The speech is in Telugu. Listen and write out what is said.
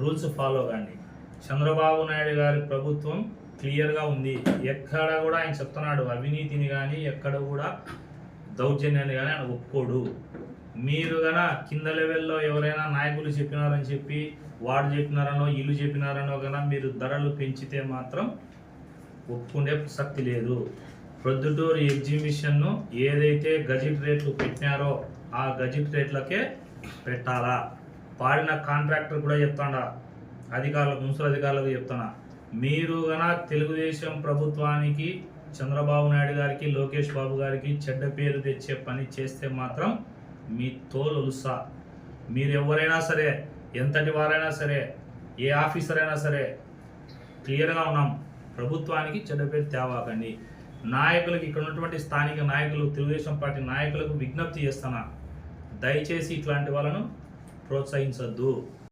రూల్స్ ఫాలో కండి. చంద్రబాబు నాయుడు గారి ప్రభుత్వం క్లియర్గా ఉంది. ఎక్కడ కూడా ఆయన చెప్తున్నాడు అవినీతిని కానీ ఎక్కడ కూడా దౌర్జన్యాన్ని కానీ ఆయన ఒప్పుకోడు. మీరు గన కింద లెవెల్లో ఎవరైనా నాయకులు చెప్పినారని చెప్పి వాడు చెప్పినారనో ఇల్లు చెప్పినారనో గన మీరు ధరలు పెంచితే మాత్రం ఒప్పుకునే ప్రసక్తి లేదు. ప్రొద్దుటూరు ఎగ్జిబిషన్ను ఏదైతే గజిట్ రేట్లు పెట్టినారో ఆ గజిట్ రేట్లకే పెట్టాలా? పాడిన కాంట్రాక్టర్ కూడా చెప్తాడా. అధికారులకు మున్సిపల్ అధికారులకు చెప్తానా మీరు గన తెలుగుదేశం ప్రభుత్వానికి చంద్రబాబు నాయుడు గారికి లోకేష్ బాబు గారికి చెడ్డ పేరు తెచ్చే పని చేస్తే మాత్రం మీ తోలుసా మీరు ఎవరైనా సరే ఎంతటి వారైనా సరే ఏ ఆఫీసర్ అయినా సరే క్లియర్గా ఉన్నాం. ప్రభుత్వానికి చెడ్డ పేరు తేవాకండి. నాయకులకు ఇక్కడ ఉన్నటువంటి స్థానిక నాయకులు తెలుగుదేశం పార్టీ నాయకులకు విజ్ఞప్తి చేస్తున్నా దయచేసి ఇట్లాంటి వాళ్ళను ప్రోత్సహించొద్దు